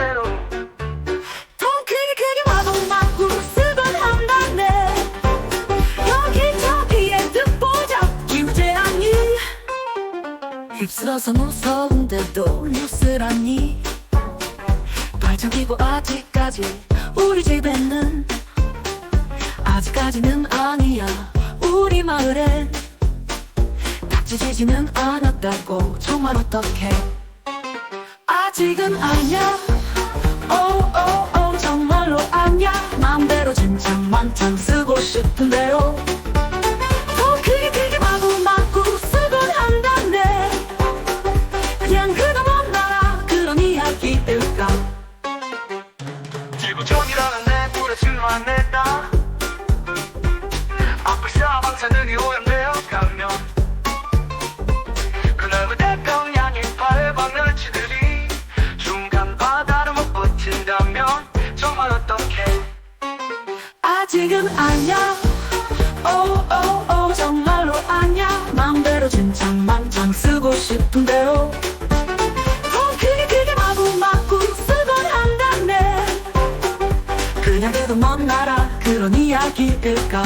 그대로. 통 크게 크게 와도 막고 쓰곤 한다네 여기 저기에 듣보자 기우제하니 휩쓸어서 무서운데도 뉴스라니. 발전기고 아직까지 우리 집에는 아직까지는 아니야. 우리 마을엔 닥치지지는 않았다고. 정말 어떡해. 아직은 아니야 진창만창 쓰고 싶은데요. 더 크게 크게 마구 마구 쓰곤 한다네. 그냥 못 나라 그런 이야기일까? 지구촌이라는 내 불에 출마했다. 앞을 사방산들이 오염 아직은 아니야. 오오오 정말로 아니야. 맘대로 진창만창 쓰고 싶은데요. 더 크게 크게 마구 마구 쓰곤 한다네. 그냥 그도 먼 나라 그런 이야기일까?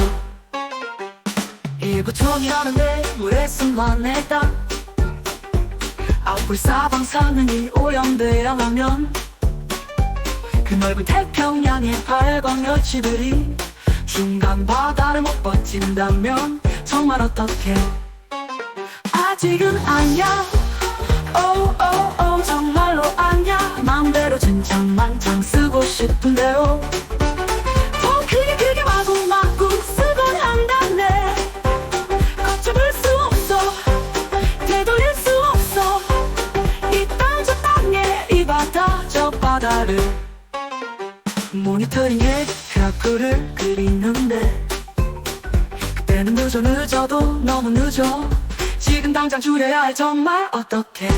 일부촌이라는 내 물에 숨만 했다. 아웃불 사방사능이 오염되어 가면 그 넓은 태평양의 발광 멸치들이 중간 바다를 못 버틴다면 정말 어떡해? 아직은 아니야. 오오오 정말로 아니야. 맘대로 진창 만창 쓰고 싶은데요. 더 크게 크게 마구 마구 쓰곤 한다네. 걷잡을 수 없어. 되돌릴 수 없어. 이 땅 저 땅에 이 바다 저 바다를 모니터링에 그래프를 그리는데 그때는 늦어 늦어도 너무 늦어. 지금 당장 줄여야 해 정말 어떡해